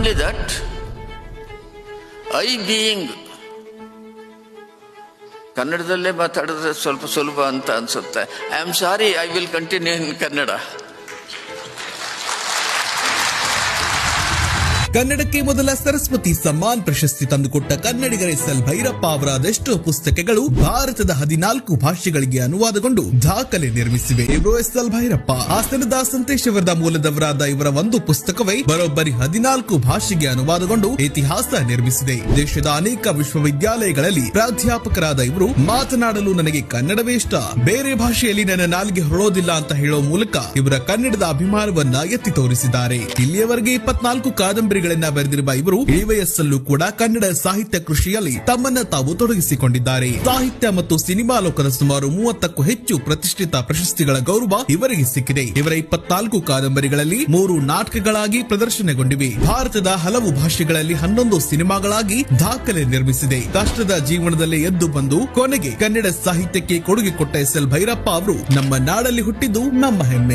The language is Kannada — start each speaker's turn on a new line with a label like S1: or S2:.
S1: ಓನ್ಲಿ ದಟ್ ಐ ಬೀಯಿಂಗ್ ಕನ್ನಡದಲ್ಲೇ ಮಾತಾಡಿದ್ರೆ ಸ್ವಲ್ಪ ಸುಲಭ ಅಂತ ಅನ್ಸುತ್ತೆ I am sorry I will continue in Kannada
S2: ಕನ್ನಡಕ್ಕೆ ಮೊದಲ ಸರಸ್ವತಿ ಸಮ್ಮಾನ್ ಪ್ರಶಸ್ತಿ ತಂದುಕೊಟ್ಟ ಕನ್ನಡಿಗರ ಎಸ್ ಎಲ್ ಭೈರಪ್ಪ ಅವರ ಅದೆಷ್ಟೋ ಪುಸ್ತಕಗಳು ಭಾರತದ ಹದಿನಾಲ್ಕು ಭಾಷೆಗಳಿಗೆ ಅನುವಾದಗೊಂಡು ದಾಖಲೆ ನಿರ್ಮಿಸಿವೆ. ಇವರು ಎಸ್ ಎಲ್ ಭೈರಪ್ಪ ಹಾಸನದ ಸಂತೇಶವರದ ಮೂಲದವರಾದ ಇವರ ಒಂದು ಪುಸ್ತಕವೇ ಬರೋಬ್ಬರಿ ಹದಿನಾಲ್ಕು ಭಾಷೆಗೆ ಅನುವಾದಗೊಂಡು ಇತಿಹಾಸ ನಿರ್ಮಿಸಿದೆ. ದೇಶದ ಅನೇಕ ವಿಶ್ವವಿದ್ಯಾಲಯಗಳಲ್ಲಿ ಪ್ರಾಧ್ಯಾಪಕರಾದ ಇವರು ಮಾತನಾಡಲು ನನಗೆ ಕನ್ನಡವೇ ಇಷ್ಟ. ಬೇರೆ ಭಾಷೆಯಲ್ಲಿ ನನ್ನ ನಾಲ್ಗೆ ಹೊರಳೋದಿಲ್ಲ ಅಂತ ಹೇಳೋ ಮೂಲಕ ಇವರ ಕನ್ನಡದ ಅಭಿಮಾನವನ್ನ ಎತ್ತಿ ತೋರಿಸಿದ್ದಾರೆ. ಇಲ್ಲಿಯವರೆಗೆ ಇಪ್ಪತ್ನಾಲ್ಕು ಕಾದಂಬರಿಗಳನ್ನ ಬರೆದಿರುವ ಇವರು ಇಳಿವಯಸ್ಸಲ್ಲೂ ಕೂಡ ಕನ್ನಡ ಸಾಹಿತ್ಯ ಕೃಷಿಯಲ್ಲಿ ತಮ್ಮನ್ನ ತಾವು ತೊಡಗಿಸಿಕೊಂಡಿದ್ದಾರೆ. ಸಾಹಿತ್ಯ ಮತ್ತು ಸಿನಿಮಾ ಲೋಕದ ಸುಮಾರು ಮೂವತ್ತಕ್ಕೂ ಹೆಚ್ಚು ಪ್ರತಿಷ್ಠಿತ ಪ್ರಶಸ್ತಿಗಳ ಗೌರವ ಇವರಿಗೆ ಸಿಕ್ಕಿದೆ. ಇವರ ಇಪ್ಪತ್ನಾಲ್ಕು ಕಾದಂಬರಿಗಳಲ್ಲಿ ಮೂರು ನಾಟಕಗಳಾಗಿ ಪ್ರದರ್ಶನಗೊಂಡಿವೆ. ಭಾರತದ ಹಲವು ಭಾಷೆಗಳಲ್ಲಿ ಹನ್ನೊಂದು ಸಿನಿಮಾಗಳಾಗಿ ದಾಖಲೆ ನಿರ್ಮಿಸಿದೆ. ಕಷ್ಟದ ಜೀವನದಲ್ಲಿ ಎದ್ದು ಬಂದು ಕೊನೆಗೆ ಕನ್ನಡ ಸಾಹಿತ್ಯಕ್ಕೆ ಕೊಡುಗೆ ಕೊಟ್ಟ ಎಸ್ ಎಲ್ ಭೈರಪ್ಪ ಅವರು ನಮ್ಮ ನಾಡಲ್ಲಿ ಹುಟ್ಟಿದ್ದು ನಮ್ಮ ಹೆಮ್ಮೆ.